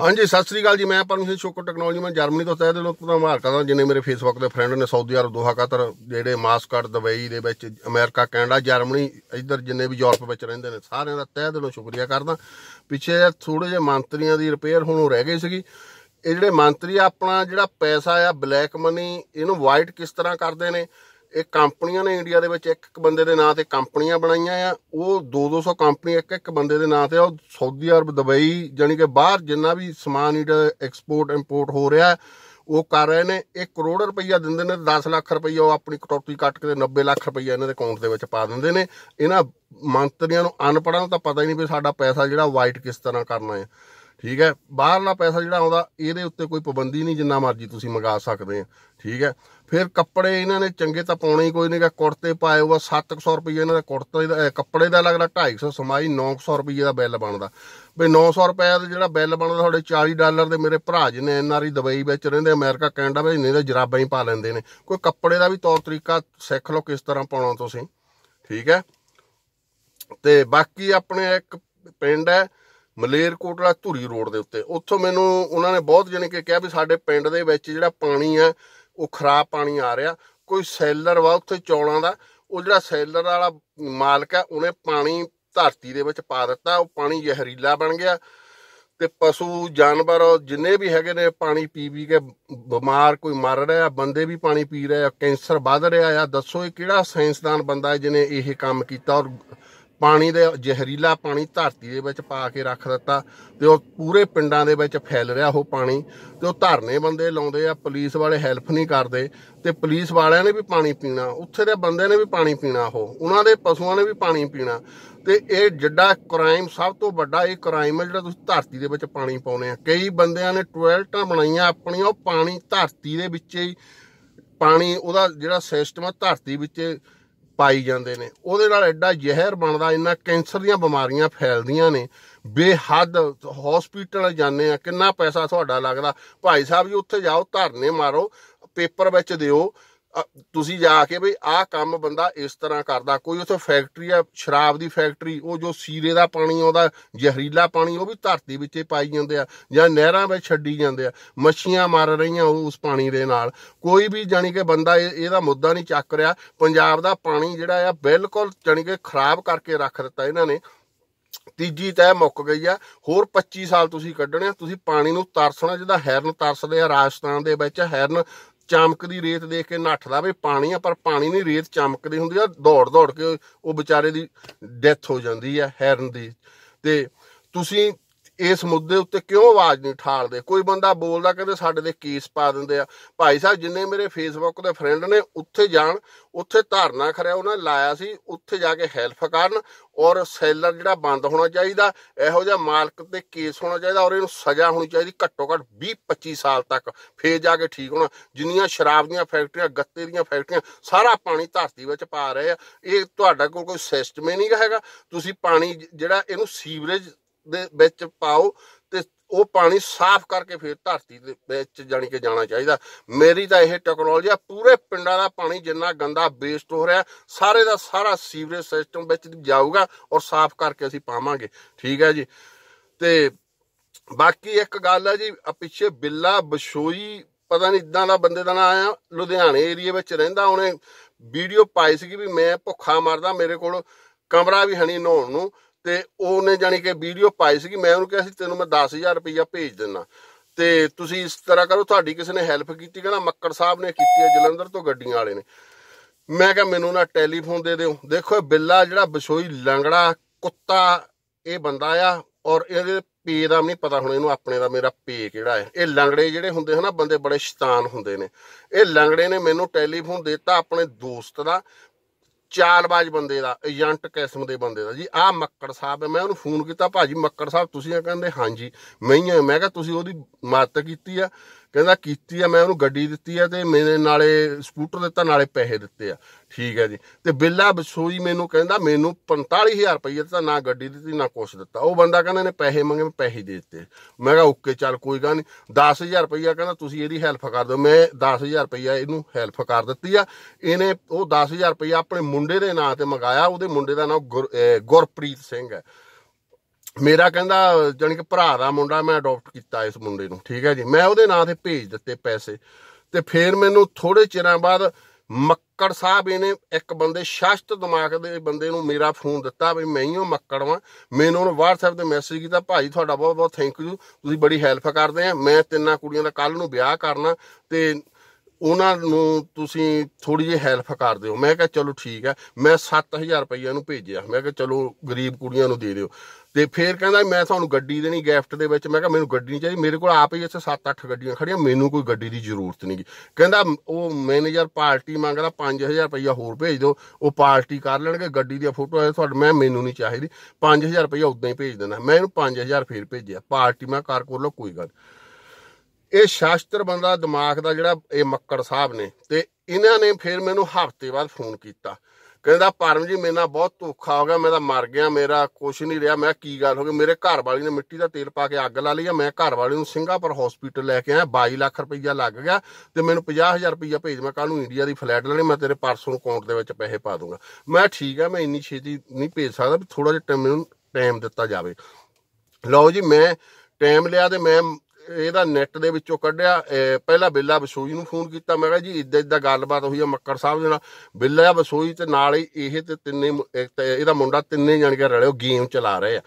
ਹਾਂਜੀ, ਸਤਿ ਸ੍ਰੀ ਅਕਾਲ ਜੀ। ਮੈਂ ਪਰਮੇਸ਼ਰ ਸ਼ੋਕਰ ਟੈਕਨੋਲੋਜੀ। ਮੈਂ ਜਰਮਨੀ ਤੋਂ ਤਹਿ ਦਿਲੋਂ ਧੰਨਵਾਦ ਕਰਦਾ। ਜਿੰਨੇ ਮੇਰੇ ਫੇਸਬੁੱਕ ਦੇ ਫਰੈਂਡ ਨੇ ਸਾਊਦੀ ਅਰਬ ਦੋਹਾ ਕਤਰ ਜਿਹੜੇ ਮਾਸਕਟ ਦੁਬਈ ਦੇ ਵਿੱਚ ਅਮਰੀਕਾ ਕੈਨੇਡਾ ਜਰਮਨੀ ਇੱਧਰ ਜਿੰਨੇ ਵੀ ਯੂਰਪ ਵਿੱਚ ਰਹਿੰਦੇ ਨੇ, ਸਾਰਿਆਂ ਦਾ ਤਹਿ ਦਿਲੋਂ ਸ਼ੁਕਰੀਆ ਕਰਦਾ। ਪਿੱਛੇ ਥੋੜੇ ਜਿਹੇ ਮੰਤਰੀਆਂ ਦੀ ਰਿਪੇਅਰ ਹੁਣ ਰਹਿ ਗਈ ਸੀਗੀ। ਇਹ ਜਿਹੜੇ ਮੰਤਰੀ ਆਪਣਾ ਜਿਹੜਾ ਪੈਸਾ ਆ ਬਲੈਕ ਮਨੀ ਇਹਨੂੰ ਵਾਈਟ ਕਿਸ ਤਰ੍ਹਾਂ ਕਰਦੇ ਨੇ? ਇਹ ਕੰਪਨੀਆਂ ਨੇ ਇੰਡੀਆ ਦੇ ਵਿੱਚ ਇੱਕ ਇੱਕ ਬੰਦੇ ਦੇ ਨਾਂ ਤੇ ਕੰਪਨੀਆਂ ਬਣਾਈਆਂ ਆ। ਉਹ 2-200 ਕੰਪਨੀ ਇੱਕ ਇੱਕ ਬੰਦੇ ਦੇ ਨਾਂ ਤੇ ਉਹ ਸਾਊਦੀ ਅਰਬ, ਦੁਬਈ ਜਾਨੀ ਕਿ ਬਾਹਰ ਜਿੰਨਾ ਵੀ ਸਮਾਨ ਇਟ ਐਕਸਪੋਰਟ ਇੰਪੋਰਟ ਹੋ ਰਿਹਾ, ਉਹ ਕਰ ਰਹੇ ਨੇ। 1 ਕਰੋੜ ਰੁਪਈਆ ਦਿੰਦੇ ਨੇ 10 ਲੱਖ ਰੁਪਈਆ ਉਹ ਆਪਣੀ ਕਟੌਤੀ ਕੱਟ ਕੇ 90 ਲੱਖ ਰੁਪਈਆ ਇਹਨਾਂ ਦੇ ਅਕਾਊਂਟ ਦੇ ਵਿੱਚ ਪਾ ਦਿੰਦੇ ਨੇ। ਇਹਨਾਂ ਮੰਤਰੀਆਂ ਨੂੰ ਅਨਪੜ੍ਹਾਂ ਨੂੰ ਤਾਂ ਪਤਾ ਹੀ ਨਹੀਂ ਵੀ ਸਾਡਾ ਪੈਸਾ ਜਿਹੜਾ ਵਾਈਟ ਕਿਸ ਤਰ੍ਹਾਂ ਕਰਨਾ ਹੈ। ਠੀਕ ਹੈ? ਬਾਹਰਲਾ ਪੈਸਾ ਜਿਹੜਾ ਆਉਂਦਾ, ਇਹਦੇ ਉੱਤੇ ਕੋਈ ਪਾਬੰਦੀ ਨਹੀਂ ਜਿੰਨਾ ਮਰਜ਼ੀ ਤੁਸੀਂ ਮੰਗਾ ਸਕਦੇ ਆ, ਠੀਕ ਹੈ? ਫਿਰ ਕੱਪੜੇ ਇਹਨਾਂ ਨੇ ਚੰਗੇ ਤਾਂ ਪਾਉਣੇ ਹੀ, ਕੋਈ ਨਹੀਂਗਾ ਕੁੜਤੇ ਪਾਏ ਹੋਆ 700 ਰੁਪਏ ਇਹਨਾਂ ਦਾ ਕੁੜਤੇ ਦਾ ਕੱਪੜੇ ਦਾ ਲੱਗਦਾ 250 ਸਮਾਈ 900 ਰੁਪਏ ਦਾ ਬਿੱਲ ਬਣਦਾ। ਬਈ 900 ਰੁਪਏ ਦਾ ਜਿਹੜਾ ਬਿੱਲ ਬਣਦਾ ਤੁਹਾਡੇ 40 ਡਾਲਰ ਦੇ ਮੇਰੇ ਭਰਾ ਜੀ ਨੇ ਐਨਆਰਆਈ ਦੁਬਈ ਵਿੱਚ ਰਹਿੰਦੇ, ਅਮਰੀਕਾ, ਕੈਨੇਡਾ ਵਿੱਚ ਨਹੀਂ ਤੇ ਜਰਾਬਾਂ ਹੀ ਪਾ ਲੈਂਦੇ ਨੇ। ਕੋਈ ਕੱਪੜੇ ਦਾ ਵੀ ਤੌਰ ਤਰੀਕਾ ਸਿੱਖ ਲਓ ਕਿਸ ਤਰ੍ਹਾਂ ਪਾਉਣਾ ਤੁਸੀਂ, ਠੀਕ ਹੈ? ਤੇ ਬਾਕੀ ਆਪਣੇ ਇੱਕ ਪਿੰਡ ਹੈ ਮਲੇਰਕੋਟਲਾ ਧੂਰੀ ਰੋਡ ਦੇ ਉੱਤੇ। ਉੱਥੋਂ ਮੈਨੂੰ ਉਹਨਾਂ ਨੇ ਬਹੁਤ ਜਣੇ ਕਿ ਕਿਹਾ ਵੀ ਸਾਡੇ ਪਿੰਡ ਦੇ ਵਿੱਚ ਜਿਹੜਾ ਪਾਣੀ ਆ, ਉਹ ਖਰਾਬ ਪਾਣੀ ਆ ਰਿਹਾ। ਕੋਈ ਸੈਲਰ ਵਾ ਉੱਥੇ ਚੌਲਾਂ ਦਾ, ਉਹ ਜਿਹੜਾ ਸੈਲਰ ਵਾਲਾ ਮਾਲਕ ਆ, ਉਹਨੇ ਪਾਣੀ ਧਰਤੀ ਦੇ ਵਿੱਚ ਪਾ ਦਿੱਤਾ। ਉਹ ਪਾਣੀ ਜ਼ਹਿਰੀਲਾ ਬਣ ਗਿਆ ਤੇ ਪਸ਼ੂ, ਜਾਨਵਰ, ਜਿੰਨੇ ਵੀ ਹੈਗੇ ਨੇ ਪਾਣੀ ਪੀ ਪੀ ਕੇ ਬਿਮਾਰ ਕੋਈ ਮਰ ਰਿਹਾ ਬੰਦੇ ਵੀ ਪਾਣੀ ਪੀ ਰਹੇ ਆ, ਕੈਂਸਰ ਵੱਧ ਰਿਹਾ ਆ। ਦੱਸੋ ਇਹ ਕਿਹੜਾ ਸਾਇੰਸਦਾਨ ਬੰਦਾ ਹੈ ਜਿਹਨੇ ਇਹ ਕੰਮ ਕੀਤਾ ਔਰ ਪਾਣੀ ਦੇ ਜ਼ਹਿਰੀਲਾ ਪਾਣੀ ਧਰਤੀ ਦੇ ਵਿੱਚ ਪਾ ਕੇ ਰੱਖ ਦਿੱਤਾ ਤੇ ਉਹ ਪੂਰੇ ਪਿੰਡਾਂ ਦੇ ਵਿੱਚ ਫੈਲ ਰਿਹਾ ਉਹ ਪਾਣੀ ਤੇ ਉਹ ਧਰਨੇ ਬੰਦੇ ਲਾਉਂਦੇ ਆ, ਪੁਲਿਸ ਵਾਲੇ ਹੈਲਪ ਨਹੀਂ ਕਰਦੇ ਤੇ ਪੁਲਿਸ ਵਾਲਿਆਂ ਨੇ ਵੀ ਪਾਣੀ ਪੀਣਾ, ਉੱਥੇ ਦੇ ਬੰਦੇ ਨੇ ਵੀ ਪਾਣੀ ਪੀਣਾ ਉਹ, ਉਹਨਾਂ ਦੇ ਪਸ਼ੂਆਂ ਨੇ ਵੀ ਪਾਣੀ ਪੀਣਾ ਤੇ ਇਹ ਜੱਡਾ ਕ੍ਰਾਈਮ ਸਭ ਤੋਂ ਵੱਡਾ ਇਹ ਕ੍ਰਾਈਮ ਹੈ ਜਿਹੜਾ ਤੁਸੀਂ ਧਰਤੀ ਦੇ ਵਿੱਚ ਪਾਣੀ ਪਾਉਨੇ ਆ। ਕਈ ਬੰਦਿਆਂ ਨੇ ਟੋਇਲਟਾਂ ਬਣਾਈਆਂ ਆਪਣੀਆਂ, ਉਹ ਪਾਣੀ ਧਰਤੀ ਦੇ ਵਿੱਚ ਹੀ, ਪਾਣੀ ਉਹਦਾ ਜਿਹੜਾ ਸਿਸਟਮ ਆ, ਧਰਤੀ ਵਿੱਚ ਪਾਈ ਜਾਂਦੇ ਨੇ। ਉਹਦੇ ਨਾਲ ਐਡਾ ਜ਼ਹਿਰ ਬਣਦਾ, ਇੰਨਾ ਕੈਂਸਰ ਦੀਆਂ ਬਿਮਾਰੀਆਂ ਫੈਲਦੀਆਂ ਨੇ। ਬੇਹੱਦ ਹਸਪੀਟਲ ਜਾਂਦੇ ਆ, ਕਿੰਨਾ ਪੈਸਾ ਤੁਹਾਡਾ ਲੱਗਦਾ। ਭਾਈ ਸਾਹਿਬ ਜੀ, ਉੱਥੇ ਜਾਓ, ਧਰਨੇ ਮਾਰੋ, ਪੇਪਰ ਵਿੱਚ ਦਿਓ। ਤੁਸੀਂ ਜਾ ਕੇ ਬਈ ਆਹ ਕੰਮ ਬੰਦਾ ਇਸ ਤਰ੍ਹਾਂ ਕਰਦਾ। ਕੋਈ ਉੱਥੇ ਫੈਕਟਰੀ ਆ, ਸ਼ਰਾਬ ਦੀ ਫੈਕਟਰੀ ਉਹ ਜੋ ਸੀਰੇ ਦਾ ਪਾਣੀ ਆਉਂਦਾ ਜ਼ਹਿਰੀਲਾ ਪਾਣੀ, ਉਹ ਵੀ ਧਰਤੀ ਵਿੱਚ ਪਾਈ ਜਾਂਦੇ ਆ ਜਾਂ ਨਹਿਰਾਂ ਵਿੱਚ ਛੱਡੀ ਜਾਂਦੇ ਆ। ਮੱਛੀਆਂ ਮਰ ਰਹੀਆਂ ਉਸ ਪਾਣੀ ਦੇ ਨਾਲ। ਕੋਈ ਵੀ ਜਾਨੀ ਕਿ ਬੰਦਾ ਇਹਦਾ ਮੁੱਦਾ ਨਹੀਂ ਚੱਕ ਰਿਹਾ। ਪੰਜਾਬ ਦਾ ਪਾਣੀ ਜਿਹੜਾ ਆ, ਬਿਲਕੁਲ ਜਾਨੀ ਕਿ ਖਰਾਬ ਕਰਕੇ ਰੱਖ ਦਿੱਤਾ ਇਹਨਾਂ ਨੇ। ਤੀਜੀ ਤੈ ਮੁੱਕ ਗਈ ਆ। ਹੋਰ 25 ਸਾਲ ਤੁਸੀਂ ਕੱਢਣੇ ਆ। ਤੁਸੀਂ ਪਾਣੀ ਨੂੰ ਤਰਸਣਾ, ਜਿਹਦਾ ਹੈਰਨ ਤਰਸਦੇ ਆ ਰਾਜਸਥਾਨ ਦੇ ਵਿੱਚ। ਹੈਰਨ ਚਮਕਦੀ ਰੇਤ ਦੇਖ ਕੇ ਨੱਠਦਾ ਵੀ ਪਾਣੀ ਆ, ਪਰ ਪਾਣੀ ਨਹੀਂ, ਰੇਤ ਚਮਕਦੀ ਹੁੰਦੀ ਆ, ਦੌੜ ਦੌੜ ਕੇ ਉਹ ਵਿਚਾਰੇ ਦੀ ਡੈਥ ਹੋ ਜਾਂਦੀ ਆ, ਹੈਰਨ ਦੀ। ਤੇ ਤੁਸੀਂ ਇਸ ਮੁੱਦੇ ਉੱਤੇ ਕਿਉਂ ਆਵਾਜ਼ ਨਹੀਂ ਠਾਲਦੇ? ਕੋਈ ਬੰਦਾ ਬੋਲਦਾ ਕਹਿੰਦੇ ਸਾਡੇ ਤੇ ਕੇਸ ਪਾ ਦਿੰਦੇ ਆ। ਭਾਈ ਸਾਹਿਬ, ਜਿੰਨੇ ਮੇਰੇ ਫੇਸਬੁੱਕ ਦੇ ਫਰੈਂਡ ਨੇ, ਉੱਥੇ ਜਾਣ, ਉੱਥੇ ਧਾਰਨਾ ਖਰਿਆ ਉਹਨਾਂ ਲਾਇਆ ਸੀ, ਉੱਥੇ ਜਾ ਕੇ ਹੈਲਪ ਕਰਨ ਔਰ ਸੈਲਰ ਜਿਹੜਾ ਬੰਦ ਹੋਣਾ ਚਾਹੀਦਾ, ਇਹੋ ਜਿਹਾ ਮਾਲਕ ਤੇ ਕੇਸ ਹੋਣਾ ਚਾਹੀਦਾ ਔਰ ਇਹਨੂੰ ਸਜ਼ਾ ਹੋਣੀ ਚਾਹੀਦੀ ਘੱਟੋ ਘੱਟ 20 25 ਸਾਲ ਤੱਕ। ਫੇਰ ਜਾ ਕੇ ਠੀਕ ਹੋਣਾ। ਜਿੰਨੀਆਂ ਸ਼ਰਾਬ ਦੀਆਂ ਫੈਕਟਰੀਆਂ, ਗੱਤੇ ਦੀਆਂ ਫੈਕਟਰੀਆਂ, ਸਾਰਾ ਪਾਣੀ ਧਰਤੀ ਵਿੱਚ ਪਾ ਰਹੇ ਆ। ਇਹ ਤੁਹਾਡਾ ਕੋਲ ਕੋਈ ਸਿਸਟਮ ਹੀ ਨਹੀਂ ਹੈਗਾ। ਤੁਸੀਂ ਪਾਣੀ ਜਿਹੜਾ ਇਹਨੂੰ ਸੀਵਰੇਜ ਦੇ ਵਿੱਚ ਪਾਓ ਤੇ ਉਹ ਪਾਣੀ ਸਾਫ਼ ਕਰਕੇ ਫਿਰ ਧਰਤੀ ਦੇ ਵਿੱਚ ਜਾਣੀ ਕਿ ਜਾਣਾ ਚਾਹੀਦਾ। ਮੇਰੀ ਤਾਂ ਇਹ ਟੈਕਨੋਲੋਜੀ ਆ, ਪੂਰੇ ਪਿੰਡਾਂ ਦਾ ਪਾਣੀ ਜਿੰਨਾ ਗੰਦਾ ਵੇਸਟ ਹੋ ਰਿਹਾ, ਸਾਰੇ ਦਾ ਸਾਰਾ ਸੀਵਰੇਜ ਸਿਸਟਮ ਵਿੱਚ ਜਾਊਗਾ ਔਰ ਸਾਫ਼ ਕਰਕੇ ਅਸੀਂ ਪਾਵਾਂਗੇ। ਠੀਕ ਹੈ ਜੀ? ਤੇ ਬਾਕੀ ਇੱਕ ਗੱਲ ਹੈ ਜੀ ਪਿੱਛੇ ਬਿੱਲਾ ਬਸ਼ੋਈ, ਪਤਾ ਨਹੀਂ ਇਦਾਂ ਦਾ ਬੰਦੇ ਦਾ ਨਾਂ ਆਇਆ ਲੁਧਿਆਣੇ ਏਰੀਆ ਵਿੱਚ ਰਹਿੰਦਾ, ਉਹਨੇ ਵੀਡੀਓ ਪਾਈ ਸੀ ਵੀ ਮੈਂ ਭੁੱਖਾ ਮਰਦਾ, ਮੇਰੇ ਕੋਲ ਕਮਰਾ ਵੀ ਹਣੀ ਨਹਾਉਣ ਨੂੰ। ਤੇ ਉਹਨੇ ਜਾਨੀ ਕਿ ਵੀਡੀਓ ਪਾਈ ਸੀ ਮੈਂ ਉਹਨੂੰ ਕਿਹਾ ਸੀ, ਤੈਨੂੰ ਮੈਂ 10000 ਰੁਪਇਆ ਭੇਜ ਦਿੰਨਾ। ਤੇ ਤੁਸੀਂ ਇਸ ਤਰ੍ਹਾਂ ਕਰੋ, ਤੁਹਾਡੀ ਕਿਸੇ ਨੇ ਹੈਲਪ ਕੀਤੀ, ਕਹਿੰਦਾ ਮੱਕੜ ਸਾਹਿਬ ਨੇ ਕੀਤੀ ਹੈ, ਜਲੰਧਰ ਤੋਂ ਗੱਡੀਆਂ ਵਾਲੇ ਨੇ। ਮੈਂ ਕਿਹਾ, ਮੈਨੂੰ ਨਾ ਟੈਲੀਫੋਨ ਦੇ ਦਿਓ। ਦੇਖੋ ਬਿੱਲਾ ਜਿਹੜਾ ਬਸ਼ੋਈ ਲੰਗੜਾ, ਕੁੱਤਾ, ਇਹ ਬੰਦਾ ਆ ਔਰ ਇਹਦੇ ਪੇ ਦਾ ਨਹੀਂ ਪਤਾ ਹੁਣ ਇਹਨੂੰ ਆਪਣੇ ਦਾ ਮੇਰਾ ਪੇ ਕਿਹੜਾ ਹੈ। ਇਹ ਲੰਗੜੇ ਜਿਹੜੇ ਹੁੰਦੇ ਹਨਾ ਬੰਦੇ ਬੜੇ ਸ਼ੈਤਾਨ ਹੁੰਦੇ ਨੇ। ਇਹ ਲੰਗੜੇ ਨੇ ਮੈਨੂੰ ਟੈਲੀਫੋਨ ਦਿੱਤਾ ਆਪਣੇ ਦੋਸਤ ਦਾ। ਚਾਲਬਾਜ਼ ਬੰਦੇ ਦਾ, ਏਜੰਟ ਕਿਸਮ ਦੇ ਬੰਦੇ ਦਾ। ਜੀ, ਆਹ ਮੱਕੜ ਸਾਹਿਬ, ਮੈਂ ਉਹਨੂੰ ਫੋਨ ਕੀਤਾ, ਭਾਜੀ ਮੱਕੜ ਸਾਹਿਬ, ਤੁਸੀਂ ਆ ਕਹਿੰਦੇ, ਹਾਂਜੀ, ਮੈਂ ਹੀ ਮੈਂ ਕਿਹਾ ਤੁਸੀਂ ਉਹਦੀ ਮਦਦ ਕੀਤੀ ਆ। ਕਹਿੰਦਾ ਕੀਤੀ ਆ, ਮੈਂ ਉਹਨੂੰ ਗੱਡੀ ਦਿੱਤੀ ਆ ਤੇ ਮੇਰੇ ਨਾਲੇ ਸਕੂਟਰ ਦਿੱਤਾ, ਨਾਲੇ ਪੈਸੇ ਦਿੱਤੇ ਆ। ਠੀਕ ਹੈ ਜੀ। ਤੇ ਬਿੱਲਾ ਬਸੋਈ ਮੈਨੂੰ ਕਹਿੰਦਾ, ਮੈਨੂੰ 45000 ਰੁਪਏ ਦਿੱਤਾ, ਨਾ ਗੱਡੀ ਦਿੱਤੀ, ਨਾ ਕੁਛ ਦਿੱਤਾ। ਉਹ ਬੰਦਾ ਕਹਿੰਦਾ ਨੇ ਪੈਸੇ ਮੰਗੇ, ਮੈਂ ਪੈਸੇ ਦੇ ਦਿੱਤੇ। ਮੈਂ ਕਿਹਾ, ਓਕੇ, ਚੱਲ ਕੋਈ ਗੱਲ ਨਹੀਂ। 10000 ਰੁਪਏ ਕਹਿੰਦਾ, ਤੁਸੀਂ ਇਹਦੀ ਹੈਲਪ ਕਰ ਦਿਓ। ਮੈਂ 10000 ਰੁਪਏ ਇਹਨੂੰ ਹੈਲਪ ਕਰ ਦਿੱਤੀ ਆ। ਇਹਨੇ ਉਹ 10000 ਰੁਪਏ ਆਪਣੇ ਮੁੰਡੇ ਦੇ ਨਾਂ ਤੇ ਮੰਗਾਇਆ। ਉਹਦੇ ਮੁੰਡੇ ਦਾ ਨਾਮ ਗੁਰਪ੍ਰੀਤ ਸਿੰਘ ਹੈ। ਮੇਰਾ ਕਹਿੰਦਾ, ਜਾਣੀ ਕਿ ਭਰਾ ਦਾ ਮੁੰਡਾ ਮੈਂ ਅਡਾਪਟ ਕੀਤਾ ਇਸ ਮੁੰਡੇ ਨੂੰ, ਠੀਕ ਹੈ ਜੀ? ਮੈਂ ਉਹਦੇ ਨਾਂ ਤੇ ਭੇਜ ਦਿੱਤੇ ਪੈਸੇ। ਤੇ ਫਿਰ ਮੈਨੂੰ ਥੋੜੇ ਚਿਰਾਂ ਬਾਅਦ ਮੱਕੜ ਸਾਹਿਬ ਇਹਨੇ ਇੱਕ ਬੰਦੇ ਸ਼ਾਸਤ ਦਿਮਾਗ ਦੇ ਬੰਦੇ ਨੂੰ ਮੇਰਾ ਫੋਨ ਦਿੱਤਾ ਵੀ ਮੈਂ ਹੀ ਉਹ ਮੱਕੜ ਵਾਂ। ਮੈਨੂੰ ਉਹਨੇ WhatsApp ਤੇ ਮੈਸੇਜ ਕੀਤਾ ਭਾਈ ਤੁਹਾਡਾ ਬਹੁਤ ਬਹੁਤ ਥੈਂਕ ਯੂ ਤੁਸੀਂ ਬੜੀ ਹੈਲਪ ਕਰਦੇ ਆ। ਮੈਂ ਤਿੰਨਾਂ ਕੁੜੀਆਂ ਦਾ ਕੱਲ ਨੂੰ ਵਿਆਹ ਕਰਨਾ ਤੇ ਉਹਨਾਂ ਨੂੰ ਤੁਸੀਂ ਥੋੜੀ ਜਿਹੀ ਹੈਲਪ ਕਰ ਦਿਓ। ਮੈਂ ਕਿਹਾ, ਚਲੋ ਠੀਕ ਹੈ ਮੈਂ 7000 ਰੁਪਈਆ ਨੂੰ ਭੇਜਿਆ। ਮੈਂ ਕਿਹਾ, ਚਲੋ ਗਰੀਬ ਕੁੜੀਆਂ ਨੂੰ ਦੇ ਦਿਓ। ਤੇ ਫੇਰ ਕਹਿੰਦਾ, ਮੈਂ ਤੁਹਾਨੂੰ ਗੱਡੀ ਦੇਣੀ ਗਿਫਟ ਦੇ ਵਿੱਚ। ਮੈਂ ਕਿਹਾ, ਮੈਨੂੰ ਗੱਡੀ ਨਹੀਂ ਚਾਹੀਦੀ। ਮੇਰੇ ਕੋਲ ਆਪ ਹੀ ਇੱਥੇ 7-8 ਗੱਡੀਆਂ ਖੜੀਆਂ ਮੈਨੂੰ ਕੋਈ ਗੱਡੀ ਦੀ ਜ਼ਰੂਰਤ ਨਹੀਂਗੀ ਕਹਿੰਦਾ, ਉਹ ਮੈਨੇਜਰ ਪਾਰਟੀ ਮੰਗਦਾ 5000 ਰੁਪਇਆ ਹੋਰ ਭੇਜ ਦਿਓ। ਉਹ ਪਾਰਟੀ ਕਰ ਲੈਣਗੇ, ਗੱਡੀ ਦੀਆਂ ਫੋਟੋਆਂ ਤੁਹਾਡੇ ਮੈਂ ਮੈਨੂੰ ਨਹੀਂ ਚਾਹੀਦੀ। 5000 ਰੁਪਈਆ ਉਦਾਂ ਹੀ ਭੇਜ ਦੇਣਾ ਮੈਂ ਇਹਨੂੰ 5000 ਫੇਰ ਭੇਜਿਆ। ਪਾਰਟੀ ਮੈਂ ਕਰ ਕੋਲ ਕੋਈ ਗੱਲ ਇਹ ਸ਼ਾਸਤਰ ਬੰਦਾ ਦਿਮਾਗ ਦਾ ਜਿਹੜਾ ਇਹ ਮੱਕੜ ਸਾਹਿਬ ਨੇ ਤੇ ਇਹਨਾਂ ਨੇ ਫਿਰ ਮੈਨੂੰ ਹਫ਼ਤੇ ਬਾਅਦ ਫੋਨ ਕੀਤਾ। ਕਹਿੰਦਾ, ਪਰਮ ਜੀ, ਮੇਰੇ ਨਾਲ ਬਹੁਤ ਧੋਖਾ ਹੋ ਗਿਆ, ਮੈਂ ਤਾਂ ਮਰ ਗਿਆ, ਮੇਰਾ ਕੁਝ ਨਹੀਂ ਰਿਹਾ। ਮੈਂ ਕੀ ਗੱਲ ਹੋ ਗਈ? ਮੇਰੇ ਘਰ ਵਾਲੀ ਨੇ ਮਿੱਟੀ ਦਾ ਤੇਲ ਪਾ ਕੇ ਅੱਗ ਲਾ ਲਈ ਆ। ਮੈਂ ਘਰ ਵਾਲੀ ਨੂੰ ਸਿੰਗਾਪੁਰ ਹਸਪੀਟਲ ਲੈ ਕੇ ਆਇਆ। 22 ਲੱਖ ਰੁਪਈਆ ਲੱਗ ਗਿਆ ਤੇ ਮੈਨੂੰ 50000 ਰੁਪਈਆ ਭੇਜ ਮੈਂ ਕੱਲ ਨੂੰ ਇੰਡੀਆ ਦੀ ਫਲੈਟ ਲੈਣੀ, ਮੈਂ ਤੇਰੇ ਪਰਸੋਂ ਅਕਾਊਂਟ ਦੇ ਵਿੱਚ ਪੈਸੇ ਪਾ ਦੂੰਗਾ। ਮੈਂ ਠੀਕ ਆ, ਮੈਂ ਇੰਨੀ ਛੇਤੀ ਨਹੀਂ ਭੇਜ ਸਕਦਾ, ਵੀ ਥੋੜਾ ਜਿਹਾ ਟਾਈਮ ਮੈਨੂੰ ਟਾਈਮ ਦਿੱਤਾ ਜਾਵੇ। ਲਓ ਜੀ, ਮੈਂ ਟਾਈਮ ਲਿਆ ਤੇ ਮੈਂ ਇਹਦਾ ਨੈਟ ਦੇ ਵਿੱਚੋਂ ਕੱਢਿਆ ਪਹਿਲਾਂ ਬਿੱਲਾ ਬਸੋਈ ਨੂੰ ਫੋਨ ਕੀਤਾ, ਮੈਂ ਕਿਹਾ ਜੀ ਇਦਾਂ ਇਦਾਂ ਗੱਲਬਾਤ ਹੋਈ ਆ ਮੱਕੜ ਸਾਹਿਬ ਦੇ ਨਾਲ। ਬਿੱਲਾ ਬਸੋਈ ਤੇ ਨਾਲ ਹੀ ਇਹ ਤੇ ਤਿੰਨੇ ਇਹਦਾ ਮੁੰਡਾ ਤਿੰਨੇ ਜਾਣ ਕੇ ਰਲਿਓ ਗੇਮ ਚਲਾ ਰਹੇ ਆ।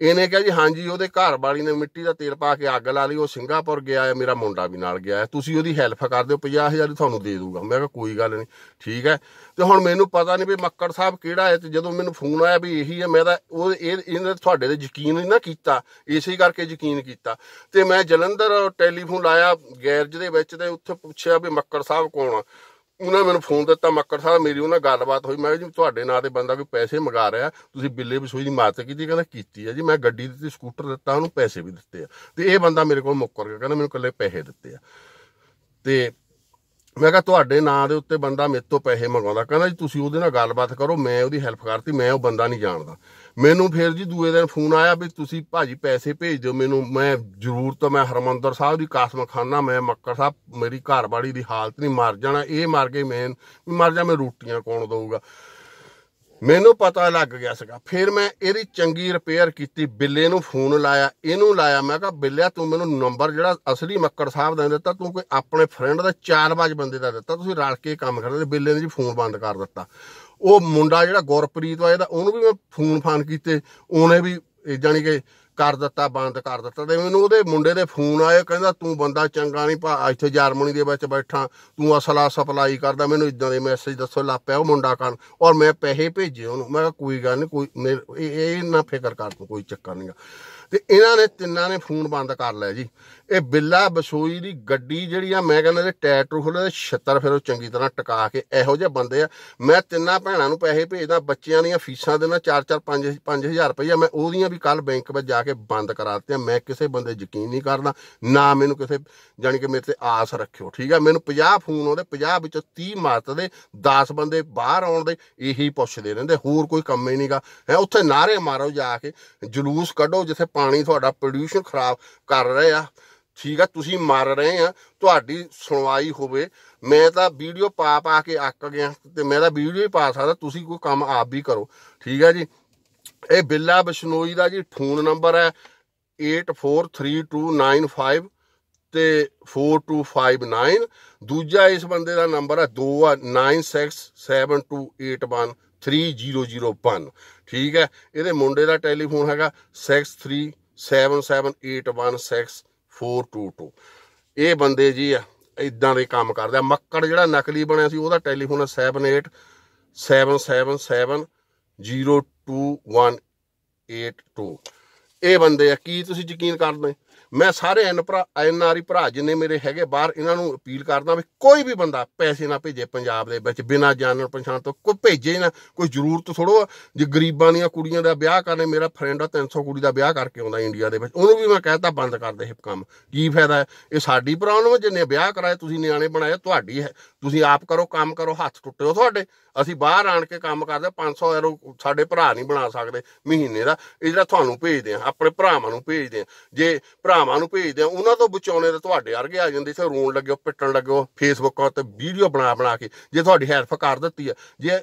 ਇਹਨੇ ਕਿਹਾ ਜੀ, ਹਾਂਜੀ, ਉਹਦੇ ਘਰ ਵਾਲੀ ਨੇ ਮਿੱਟੀ ਦਾ ਤੇਲ ਪਾ ਕੇ ਅੱਗ ਲਾ ਲਈ, ਉਹ ਸਿੰਗਾਪੁਰ ਗਿਆ ਹੈ, ਮੇਰਾ ਮੁੰਡਾ ਵੀ ਨਾਲ ਗਿਆ ਹੈ। ਤੁਸੀਂ ਉਹਦੀ ਹੈਲਪ ਕਰ ਦਿਓ 50000 ਹੀ ਤੁਹਾਨੂੰ ਦੇ ਦੂਗਾ। ਮੈਂ ਕਿਹਾ, ਕੋਈ ਗੱਲ ਨਹੀਂ, ਠੀਕ ਹੈ। ਤੇ ਹੁਣ ਮੈਨੂੰ ਪਤਾ ਨਹੀਂ ਵੀ ਮੱਕੜ ਸਾਹਿਬ ਕਿਹੜਾ ਹੈ, ਤੇ ਜਦੋਂ ਮੈਨੂੰ ਫੋਨ ਆਇਆ ਵੀ ਇਹੀ ਹੈ, ਮੈਂ ਤਾਂ ਉਹ ਇਹ, ਇਹਨੇ ਤੁਹਾਡੇ ਤੇ ਯਕੀਨ ਨਹੀਂ ਨਾ ਕੀਤਾ, ਇਸੇ ਕਰਕੇ ਯਕੀਨ ਕੀਤਾ। ਤੇ ਮੈਂ ਜਲੰਧਰ ਟੈਲੀਫੋਨ ਲਾਇਆ, ਗੈਰਜ ਦੇ ਵਿੱਚ ਤੇ ਉੱਥੇ ਪੁੱਛਿਆ ਵੀ ਮੱਕੜ ਸਾਹਿਬ ਕੌਣ ਆ? ਉਹਨਾਂ ਮੈਨੂੰ ਫੋਨ ਦਿੱਤਾ, ਮੱਕੜ ਸਾਹਿਬ, ਮੇਰੀ ਉਹਨਾਂ ਗੱਲਬਾਤ ਹੋਈ। ਮੈਂ ਕਿਹਾ ਜੀ, ਤੁਹਾਡੇ ਨਾਂ ਤੇ ਬੰਦਾ ਕੋਈ ਪੈਸੇ ਮੰਗਾ ਰਿਹਾ, ਤੁਸੀਂ ਬਿੱਲੇ ਬਸੋਈ ਦੀ ਮਾਤ ਕੀਤੀ, ਕਹਿੰਦਾ ਕੀਤੀ ਹੈ ਜੀ। ਮੈਂ ਗੱਡੀ ਦਿੱਤੀ, ਸਕੂਟਰ ਦਿੱਤਾ, ਉਹਨੂੰ ਪੈਸੇ ਵੀ ਦਿੱਤੇ ਆ। ਤੇ ਇਹ ਬੰਦਾ ਮੇਰੇ ਕੋਲ ਮੁੱਕਰ ਗਿਆ, ਕਹਿੰਦਾ ਮੈਨੂੰ ਇਕੱਲੇ ਪੈਸੇ ਦਿੱਤੇ ਆ। ਤੇ ਮੈਂ ਕਿਹਾ ਤੁਹਾਡੇ ਨਾਂ ਦੇ ਉੱਤੇ ਬੰਦਾ ਮੇਰੇ ਤੋਂ ਪੈਸੇ ਮੰਗਾਉਂਦਾ ਕਹਿੰਦਾ ਜੀ ਤੁਸੀਂ ਉਹਦੇ ਨਾਲ ਗੱਲਬਾਤ ਕਰੋ, ਮੈਂ ਉਹਦੀ ਹੈਲਪ ਕਰਤੀ, ਮੈਂ ਉਹ ਬੰਦਾ ਨਹੀਂ ਜਾਣਦਾ। ਮੈਨੂੰ ਫਿਰ ਜੀ ਦੂਏ ਦਿਨ ਫੋਨ ਆਇਆ ਵੀ ਤੁਸੀਂ ਭਾਜੀ ਪੈਸੇ ਭੇਜ ਦਿਓ ਮੈਨੂੰ, ਮੈਂ ਜ਼ਰੂਰ ਤਾਂ, ਮੈਂ ਹਰਮੰਦਰ ਸਾਹਿਬ ਦੀ ਕਾਸਮ ਖਾਨਾ, ਮੈਂ ਮੱਕੜ ਸਾਹਿਬ, ਮੇਰੀ ਘਰ ਬਾੜੀ ਦੀ ਹਾਲਤ ਨਹੀਂ, ਮਰ ਜਾਣਾ, ਇਹ ਮਰ ਗਏ ਮੈਂ ਮਰ ਜਾ, ਮੈਂ ਰੋਟੀਆਂ ਕੌਣ ਦਊਗਾ? ਮੈਨੂੰ ਪਤਾ ਲੱਗ ਗਿਆ ਸੀਗਾ। ਫਿਰ ਮੈਂ ਇਹਦੀ ਚੰਗੀ ਰਿਪੇਅਰ ਕੀਤੀ, ਬਿੱਲੇ ਨੂੰ ਫੋਨ ਲਾਇਆ, ਇਹਨੂੰ ਲਾਇਆ। ਮੈਂ ਕਿਹਾ, ਬਿੱਲਿਆ, ਤੂੰ ਮੈਨੂੰ ਨੰਬਰ ਜਿਹੜਾ ਅਸਲੀ ਮੱਕੜ ਸਾਹਿਬ ਦਾ ਦਿੱਤਾ, ਤੂੰ ਕੋਈ ਆਪਣੇ ਫਰੈਂਡ ਦਾ ਚਾਰ ਚਾਲਬਾਜ਼ ਬੰਦੇ ਦਾ ਦਿੱਤਾ, ਤੁਸੀਂ ਰਲ ਕੇ ਕੰਮ ਕਰਦੇ ਬਿੱਲੇ ਨੇ ਜੀ ਫੋਨ ਬੰਦ ਕਰ ਦਿੱਤਾ। ਉਹ ਮੁੰਡਾ ਜਿਹੜਾ ਗੁਰਪ੍ਰੀਤ ਆ ਇਹਦਾ ਉਹਨੂੰ ਵੀ ਮੈਂ ਫੋਨ ਫਾਨ ਕੀਤੇ, ਉਹਨੇ ਵੀ ਜਾਨੀ ਕਿ ਕਰ ਦਿੱਤਾ, ਬੰਦ ਕਰ ਦਿੱਤਾ। ਤੇ ਮੈਨੂੰ ਉਹਦੇ ਮੁੰਡੇ ਦੇ ਫੋਨ ਆਏ, ਕਹਿੰਦਾ ਤੂੰ ਬੰਦਾ ਚੰਗਾ ਨਹੀਂ, ਭਾ, ਇੱਥੇ ਜਰਮਨੀ ਦੇ ਵਿੱਚ ਬੈਠਾ, ਤੂੰ ਅਸਲਾ ਸਪਲਾਈ ਕਰਦਾ, ਮੈਨੂੰ ਇਦਾਂ ਦੇ ਮੈਸੇਜ ਦੱਸੋ ਲੱਪਿਆ ਉਹ ਮੁੰਡਾ ਕਰਨ। ਔਰ ਮੈਂ ਪੈਸੇ ਭੇਜੇ ਉਹਨੂੰ। ਮੈਂ ਕਿਹਾ, ਕੋਈ ਗੱਲ ਨਹੀਂ, ਕੋਈ ਇਹ ਨਾ ਫਿਕਰ ਕਰ ਤੂੰ ਕੋਈ ਚੱਕਰ ਨਹੀਂਗਾ ਤੇ ਇਹਨਾਂ ਨੇ, ਤਿੰਨਾਂ ਨੇ ਫੋਨ ਬੰਦ ਕਰ ਲਿਆ ਜੀ। ਇਹ ਬਿੱਲਾ ਬਸੋਈ ਦੀ ਗੱਡੀ ਜਿਹੜੀ ਆ, ਮੈਂ ਕਹਿੰਦਾ ਇਹ ਟਾਇਰ ਟੂ ਖੋਲੇ 76 ਫਿਰ ਉਹ ਚੰਗੀ ਤਰ੍ਹਾਂ ਟਿਕਾ ਕੇ ਇਹੋ ਜਿਹੇ ਬੰਦੇ ਆ। ਮੈਂ ਤਿੰਨਾਂ ਭੈਣਾਂ ਨੂੰ ਪੈਸੇ ਭੇਜਦਾ, ਬੱਚਿਆਂ ਦੀਆਂ ਫੀਸਾਂ ਦੇਣਾ 4-4 5 5000 ਰੁਪਈਆ ਮੈਂ ਉਹਦੀਆਂ ਵੀ ਕੱਲ ਬੈਂਕ ਵਿੱਚ ਜਾ ਕੇ ਬੰਦ ਕਰਾ ਦਿੱਤੀਆਂ। ਮੈਂ ਕਿਸੇ ਬੰਦੇ ਯਕੀਨ ਨਹੀਂ ਕਰਦਾ, ਨਾ ਮੈਨੂੰ ਕਿਸੇ ਜਾਨੀ ਕਿ ਮੇਰੇ ਤੇ ਆਸ ਰੱਖਿਓ, ਠੀਕ ਆ? ਮੈਨੂੰ 50 ਫੋਨ ਆਉਂਦੇ 50 ਵਿੱਚੋਂ 30 ਮਾਰਤ ਦੇ 10 ਬੰਦੇ ਬਾਹਰ ਆਉਣ ਦੇ, ਇਹੀ ਪੁੱਛਦੇ ਰਹਿੰਦੇ, ਹੋਰ ਕੋਈ ਕੰਮ ਹੀ ਨਹੀਂਗਾ। ਹੈ, ਉੱਥੇ ਨਾਰੇ ਮਾਰੋ ਜਾ ਕੇ, ਜਲੂਸ ਕੱਢੋ ਜਿੱਥੇ ਪਾਣੀ ਤੁਹਾਡਾ ਪ੍ਰੋਡਿਊਸ਼ਨ ਖਰਾਬ ਕਰ ਰਹੇ ਆ। ਠੀਕ ਆ, ਤੁਸੀਂ ਮਰ ਰਹੇ ਆ, ਤੁਹਾਡੀ ਸੁਣਵਾਈ ਹੋਵੇ। ਮੈਂ ਤਾਂ ਵੀਡੀਓ ਪਾ ਪਾ ਕੇ ਅੱਕ ਗਿਆ ਤੇ ਮੈਂ ਤਾਂ ਵੀਡੀਓ ਹੀ ਪਾ ਸਕਦਾ, ਤੁਸੀਂ ਕੋਈ ਕੰਮ ਆਪ ਵੀ ਕਰੋ। ਠੀਕ ਆ ਜੀ? ਇਹ ਬਿੱਲਾ ਬਸ਼ਨੋਈ ਦਾ ਜੀ ਫੋਨ ਨੰਬਰ ਹੈ 843295 ਤੇ 4259 ਦੂਜਾ ਇਸ ਬੰਦੇ ਦਾ ਨੰਬਰ ਹੈ 296728130001 ਠੀਕ ਹੈ? ਇਹਦੇ ਮੁੰਡੇ ਦਾ ਟੈਲੀਫੋਨ ਹੈਗਾ 6377816422 ਇਹ ਬੰਦੇ ਜੀ ਆ ਇਦਾਂ ਦੇ ਕੰਮ ਕਰਦੇ ਆ। ਮੱਕੜ ਜਿਹੜਾ ਨਕਲੀ ਬਣਿਆ ਸੀ, ਉਹਦਾ ਟੈਲੀਫੋਨ ਹੈ 7877702182 ਇਹ ਬੰਦੇ ਆ, ਕੀ ਤੁਸੀਂ ਯਕੀਨ ਕਰਦੇ? ਮੈਂ ਸਾਰੇ ਐਨ ਭਰਾ, ਐਨ ਆਰ ਭਰਾ ਜਿੰਨੇ ਮੇਰੇ ਹੈਗੇ ਬਾਹਰ, ਇਹਨਾਂ ਨੂੰ ਅਪੀਲ ਕਰਦਾ ਵੀ ਕੋਈ ਵੀ ਬੰਦਾ ਪੈਸੇ ਨਾ ਭੇਜੇ ਪੰਜਾਬ ਦੇ ਵਿੱਚ, ਬਿਨਾਂ ਜਾਣਨ ਪਛਾਣ ਤੋਂ, ਕੋਈ ਭੇਜੇ ਨਾ, ਕੋਈ ਜ਼ਰੂਰਤ ਥੋੜੋ ਜੇ ਗਰੀਬਾਂ ਦੀਆਂ ਕੁੜੀਆਂ ਦਾ ਵਿਆਹ ਕਰਨੇ, ਮੇਰਾ ਫਰੈਂਡ ਆ 300 ਕੁੜੀ ਦਾ ਵਿਆਹ ਕਰਕੇ ਆਉਂਦਾ ਇੰਡੀਆ ਦੇ ਵਿੱਚ, ਉਹਨੂੰ ਵੀ ਮੈਂ ਕਹਿਤਾ, ਬੰਦ ਕਰ ਦੇ ਇਹ ਕੰਮ। ਕੀ ਫਾਇਦਾ ਹੈ? ਇਹ ਸਾਡੀ ਪ੍ਰੋਬਲਮ ਜਿੰਨੇ ਵਿਆਹ ਕਰਾਏ, ਤੁਸੀਂ ਨਿਆਣੇ ਬਣਾਏ, ਤੁਹਾਡੀ ਹੈ, ਤੁਸੀਂ ਆਪ ਕਰੋ, ਕੰਮ ਕਰੋ, ਹੱਥ ਟੁੱਟੇ ਹੋ ਤੁਹਾਡੇ। ਅਸੀਂ ਬਾਹਰ ਆਣ ਕੇ ਕੰਮ ਕਰਦੇ 500 ਯੂਰੋ ਸਾਡੇ ਭਰਾ ਨਹੀਂ ਬਣਾ ਸਕਦੇ ਮਹੀਨੇ ਦਾ, ਇਹ ਜਿਹੜਾ ਤੁਹਾਨੂੰ ਭੇਜਦੇ ਆ ਆਪਣੇ ਭਰਾਵਾਂ ਨੂੰ ਭੇਜਦੇ ਆ ਜੇ ਭਰਾਵਾਂ ਨੂੰ ਭੇਜਦੇ ਆ ਉਹਨਾਂ ਤੋਂ ਬਚਾਉਣੇ ਤਾਂ ਤੁਹਾਡੇ ਵਰਗੇ ਆ ਜਾਂਦੇ, ਇੱਥੇ ਰੋਣ ਲੱਗਿਓ, ਪਿੱਟਣ ਲੱਗਿਓ, ਫੇਸਬੁੱਕਾਂ ਤੇ ਵੀਡੀਓ ਬਣਾ ਬਣਾ ਕੇ, ਜੇ ਤੁਹਾਡੀ ਹੈਲਪ ਕਰ ਦਿੱਤੀ ਆ। ਜੇ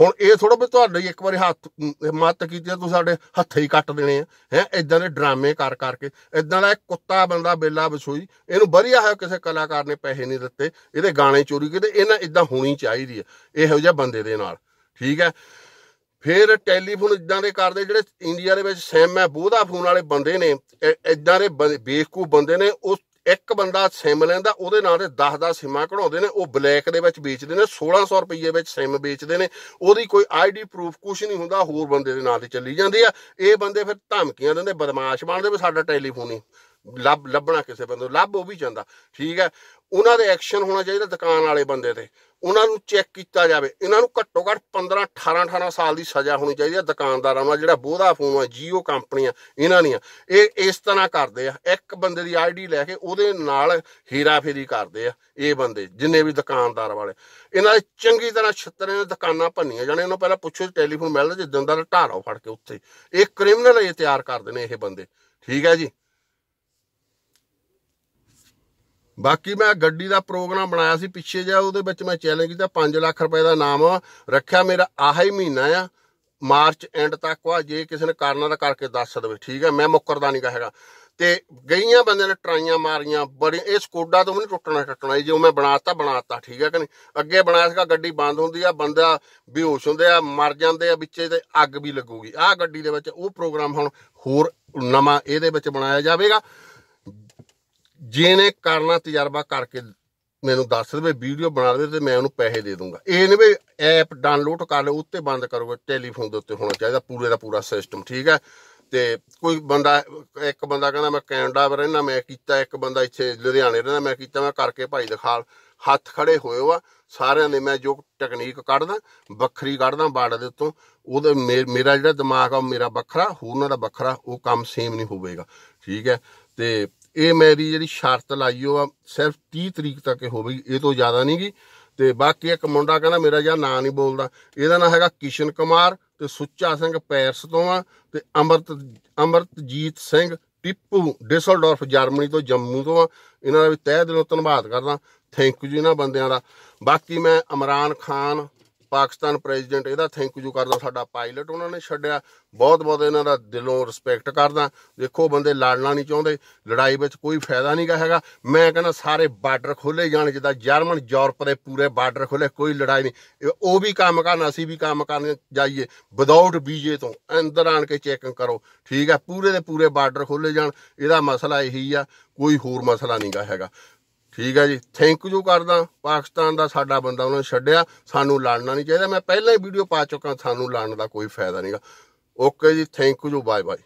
ਹੁਣ ਇਹ ਥੋੜਾ ਵੀ ਤੁਹਾਡੇ ਇੱਕ ਵਾਰੀ ਹੱਥ, ਮੱਤ ਕੀਤੀ ਆ, ਤੁਸੀਂ ਸਾਡੇ ਹੱਥੇ ਹੀ ਕੱਟ ਦੇਣੇ ਆ, ਹੈ ਇਦਾਂ ਦੇ ਡਰਾਮੇ ਕਰ ਕਰਕੇ ਇਦਾਂ ਦਾ ਇੱਕ ਕੁੱਤਾ ਬੰਦਾ ਬੇਲਾ ਬਸੋਈ ਇਹਨੂੰ ਵਧੀਆ ਹੈ ਕਿਸੇ ਕਲਾਕਾਰ ਨੇ ਪੈਸੇ ਨਹੀਂ ਦਿੱਤੇ, ਇਹਦੇ ਗਾਣੇ ਚੋਰੀ ਕੀਤੇ, ਇਹਨਾਂ ਇਦਾਂ ਹੋਣੀ ਚਾਹੀਦੀ ਹੈ ਇਹੋ ਜਿਹਾ ਬੰਦੇ ਦੇ ਨਾਲ। ਠੀਕ ਹੈ? ਫਿਰ ਟੈਲੀਫੋਨ ਇਦਾਂ ਦੇ ਕਰਦੇ ਜਿਹੜੇ ਇੰਡੀਆ ਦੇ ਵਿੱਚ ਸਿਮ ਹੈ ਬੋਧਾ ਫੋਨ ਵਾਲੇ ਬੰਦੇ ਨੇ ਇਦਾਂ ਦੇ ਬੇਵਕੂਫ ਬੰਦੇ ਨੇ, ਉਸ ਇੱਕ ਬੰਦਾ ਸਿਮ ਲੈਂਦਾ, ਉਹਦੇ ਨਾਂ ਤੇ 10-10 ਸਿਮਾਂ ਕਢਾਉਂਦੇ ਨੇ, ਉਹ ਬਲੈਕ ਦੇ ਵਿੱਚ ਵੇਚਦੇ ਨੇ 1600 ਰੁਪਏ ਵਿੱਚ ਸਿਮ ਵੇਚਦੇ ਨੇ, ਉਹਦੀ ਕੋਈ ਆਈਡੀ ਪ੍ਰੂਫ ਕੁਝ ਨਹੀਂ ਹੁੰਦਾ, ਹੋਰ ਬੰਦੇ ਦੇ ਨਾਂ ਤੇ ਚੱਲੀ ਜਾਂਦੀ ਆ। ਇਹ ਬੰਦੇ ਫਿਰ ਧਮਕੀਆਂ ਦਿੰਦੇ, ਬਦਮਾਸ਼ ਬਣਦੇ ਵੀ ਸਾਡਾ ਟੈਲੀਫੋਨ ਹੀ। ਲੱਭ, ਲੱਭਣਾ ਕਿਸੇ ਬੰਦੇ ਲੱਭ ਉਹ ਵੀ ਜਾਂਦਾ। ਠੀਕ ਹੈ? ਉਹਨਾਂ ਦੇ ਐਕਸ਼ਨ ਹੋਣਾ ਚਾਹੀਦਾ ਦੁਕਾਨ ਵਾਲੇ ਬੰਦੇ ਤੇ। ਉਹਨਾਂ ਨੂੰ ਚੈੱਕ ਕੀਤਾ ਜਾਵੇ। ਇਹਨਾਂ ਨੂੰ ਘੱਟੋ ਘੱਟ 15 18 18 ਸਾਲ ਦੀ ਸਜ਼ਾ ਹੋਣੀ ਚਾਹੀਦੀ ਹੈ ਦੁਕਾਨਦਾਰਾਂ ਨਾਲ, ਜਿਹੜਾ ਬੋਧਾ ਫੋਨ ਆ, ਜੀਓ ਕੰਪਨੀਆਂ, ਇਹਨਾਂ ਦੀਆਂ। ਇਹ ਇਸ ਤਰ੍ਹਾਂ ਕਰਦੇ ਆ। ਇੱਕ ਬੰਦੇ ਦੀ ਆਈਡੀ ਲੈ ਕੇ ਉਹਦੇ ਨਾਲ ਹੀਰਾ ਫੇਰੀ ਕਰਦੇ ਆ ਇਹ ਬੰਦੇ, ਜਿੰਨੇ ਵੀ ਦੁਕਾਨਦਾਰ ਵਾਲੇ। ਇਹਨਾਂ ਦੇ ਚੰਗੀ ਤਰ੍ਹਾਂ ਛੱਤਰੇ ਨੇ ਦੁਕਾਨਾਂ ਭੰਨੀਆਂ ਜਾਣੇ। ਇਹਨਾਂ ਪਹਿਲਾਂ ਪੁੱਛੋ, ਟੈਲੀਫੋਨ ਮਿਲਦਾ ਜਿੱਦਾਂ ਦਾ ਢਾਰਾ ਫੜ ਕੇ ਉੱਥੇ। ਇਹ ਕ੍ਰਿਮੀਨਲ ਇਹ ਤਿਆਰ ਕਰਦੇ ਨੇ ਇਹ ਬੰਦੇ। ਠੀਕ ਹੈ ਜੀ? ਬਾਕੀ ਮੈਂ ਗੱਡੀ ਦਾ ਪ੍ਰੋਗਰਾਮ ਬਣਾਇਆ ਸੀ ਪਿੱਛੇ ਜਾ ਉਹਦੇ ਵਿੱਚ ਮੈਂ ਚੈਲੰਜ ਕੀਤਾ 5 ਲੱਖ ਰੁਪਏ ਦਾ ਨਾਮ ਰੱਖਿਆ ਮੇਰਾ, ਆਹੀ ਮਹੀਨਾ ਆ। ਮਾਰਚ ਐਂਡ ਤੱਕ ਵਾ ਜੇ ਕਿਸੇ ਨੇ ਕਰਨਾ ਤਾਂ ਕਰਕੇ ਦੱਸ ਦੇਵੇ, ਠੀਕ ਹੈ ਮੈਂ ਮੁੱਕਰਦਾ ਨਹੀਂ ਹੈਗਾ। ਤੇ ਗਈਆਂ ਬੰਦਿਆਂ ਨੇ ਟਰਾਈਆਂ ਮਾਰੀਆਂ ਬੜੀ ਇਹ ਸਕੋਡਾ ਤੋਂ ਵੀ ਨਹੀਂ ਟੁੱਟਣਾ, ਟੱਟਣਾ ਜੋ ਮੈਂ ਬਣਾਤਾ ਬਣਾਤਾ, ਠੀਕ ਹੈ ਕਿ ਨਹੀਂ? ਅੱਗੇ ਬਣਾਇਆ ਸੀਗਾ, ਗੱਡੀ ਬੰਦ ਹੁੰਦੀ ਆ, ਬੰਦਾ ਬੇਹੋਸ਼ ਹੁੰਦੇ ਆ, ਮਰ ਜਾਂਦੇ ਆ, ਵਿੱਚੇ ਤੇ ਅੱਗ ਵੀ ਲੱਗੂਗੀ। ਆਹ ਗੱਡੀ ਦੇ ਵਿੱਚ ਉਹ ਪ੍ਰੋਗਰਾਮ ਹੁਣ ਹੋਰ ਨਵਾਂ ਇਹਦੇ ਵਿੱਚ ਬਣਾਇਆ ਜਾਵੇਗਾ। ਜਿਹਨੇ ਕਰਨਾ ਤਜਰਬਾ ਕਰਕੇ ਮੈਨੂੰ ਦੱਸ ਦੇਵੇ, ਵੀਡੀਓ ਬਣਾ ਦੇਵੇ ਤੇ ਮੈਂ ਉਹਨੂੰ ਪੈਸੇ ਦੇ ਦੂੰਗਾ। ਇਹ ਨਹੀਂ ਵੀ ਐਪ ਡਾਊਨਲੋਡ ਕਰ ਲਓ, ਉੱਤੇ ਬੰਦ ਕਰੋਗੇ ਟੈਲੀਫੋਨ ਦੇ ਉੱਤੇ ਹੋਣਾ ਚਾਹੀਦਾ, ਪੂਰੇ ਦਾ ਪੂਰਾ ਸਿਸਟਮ ਠੀਕ ਹੈ? ਤੇ ਕੋਈ ਬੰਦਾ, ਇੱਕ ਬੰਦਾ ਕਹਿੰਦਾ ਮੈਂ ਕੈਨੇਡਾ ਰਹਿਣਾ ਮੈਂ ਕੀਤਾ, ਇੱਕ ਬੰਦਾ ਇੱਥੇ ਲੁਧਿਆਣੇ ਰਹਿਣਾ ਮੈਂ ਕੀਤਾ, ਮੈਂ ਕਰਕੇ ਭਾਈ ਦਿਖਾਲ ਹੱਥ ਖੜੇ ਹੋਏ ਵਾ ਸਾਰਿਆਂ ਨੇ ਮੈਂ ਜੋ ਟੈਕਨੀਕ ਕੱਢਦਾ, ਵੱਖਰੀ ਕੱਢਦਾ ਬਾੜ ਦੇ ਉੱਤੋਂ, ਉਹਦੇ ਮੇਰਾ ਜਿਹੜਾ ਦਿਮਾਗ ਆ ਮੇਰਾ ਵੱਖਰਾ ਉਹਨਾਂ ਦਾ ਵੱਖਰਾ, ਉਹ ਕੰਮ ਸੇਮ ਨਹੀਂ ਹੋਵੇਗਾ, ਠੀਕ ਹੈ? ਤੇ ਇਹ ਮੇਰੀ ਜਿਹੜੀ ਸ਼ਰਤ ਲਾਈ ਉਹ ਸਿਰਫ 30 ਤਰੀਕ ਤੱਕ ਹੋਵੇਗੀ, ਇਹ ਤੋਂ ਜ਼ਿਆਦਾ ਨਹੀਂ ਨਹੀਂਗੀ ਤੇ ਬਾਕੀ ਇੱਕ ਮੁੰਡਾ ਕਹਿੰਦਾ ਮੇਰਾ ਜਾਂ ਨਾਂ ਨਹੀਂ ਬੋਲਦਾ। ਇਹਦਾ ਨਾਂ ਹੈਗਾ ਕਿਸ਼ਨ ਕੁਮਾਰ ਤੇ ਸੁੱਚਾ ਸਿੰਘ ਪੈਰਸ ਤੋਂ ਆ ਤੇ ਅਮਰਤ, ਅਮਰਤਜੀਤ ਸਿੰਘ ਟਿੱਪੂ, ਡਿਸਲਡੋਰਫ, ਜਰਮਨੀ ਤੋਂ, ਜੰਮੂ ਤੋਂ ਆ। ਇਹਨਾਂ ਦਾ ਵੀ ਤਹਿ ਦਿਲੋਂ ਧੰਨਵਾਦ ਕਰਦਾ। ਥੈਂਕ ਯੂ ਇਹਨਾਂ ਬੰਦਿਆਂ ਦਾ। ਬਾਕੀ ਮੈਂ ਇਮਰਾਨ ਖਾਨ ਪਾਕਿਸਤਾਨ ਪ੍ਰੈਜ਼ੀਡੈਂਟ ਇਹਦਾ ਥੈਂਕ ਯੂ ਕਰਦਾ, ਸਾਡਾ ਪਾਇਲਟ ਉਹਨਾਂ ਨੇ ਛੱਡਿਆ। ਬਹੁਤ ਬਹੁਤ ਇਹਨਾਂ ਦਾ ਦਿਲੋਂ ਰਿਸਪੈਕਟ ਕਰਦਾ। ਦੇਖੋ ਬੰਦੇ ਲੜਨਾ ਨਹੀਂ ਚਾਹੁੰਦੇ, ਲੜਾਈ ਵਿੱਚ ਕੋਈ ਫਾਇਦਾ ਨਹੀਂਗਾ ਹੈਗਾ। ਮੈਂ ਕਹਿੰਦਾ ਸਾਰੇ ਬਾਰਡਰ ਖੋਲੇ ਜਾਣ, ਜਿੱਦਾਂ ਜਰਮਨ, ਯੂਰਪ ਦੇ ਪੂਰੇ ਬਾਰਡਰ ਖੋਲੇ ਕੋਈ ਲੜਾਈ ਨਹੀਂ। ਉਹ ਵੀ ਕੰਮ ਕਰਨ, ਅਸੀਂ ਵੀ ਕੰਮ ਕਰਨ ਜਾਈਏ। ਵਿਦਆਊਟ ਵੀਜ਼ੇ ਤੋਂ ਅੰਦਰ ਆਣ ਕੇ ਚੈਕਿੰਗ ਕਰੋ। ਠੀਕ ਹੈ, ਪੂਰੇ ਦੇ ਪੂਰੇ ਬਾਰਡਰ ਖੋਲੇ ਜਾਣ। ਇਹਦਾ ਮਸਲਾ ਇਹੀ ਆ, ਕੋਈ ਹੋਰ ਮਸਲਾ ਨਹੀਂਗਾ ਹੈਗਾ। ਠੀਕ ਹੈ ਜੀ। ਥੈਂਕ ਯੂ ਕਰਦਾ। ਪਾਕਿਸਤਾਨ ਦਾ ਸਾਡਾ ਬੰਦਾ, ਉਹਨਾਂ ਨੇ ਛੱਡਿਆ। ਸਾਨੂੰ ਲੜਨਾ ਨਹੀਂ ਚਾਹੀਦਾ। ਮੈਂ ਪਹਿਲਾਂ ਹੀ ਵੀਡੀਓ ਪਾ ਚੁੱਕਾ। ਸਾਨੂੰ ਲੜਨ ਦਾ ਕੋਈ ਫਾਇਦਾ ਨਹੀਂਗਾ ਓਕੇ ਜੀ। Thank you bye bye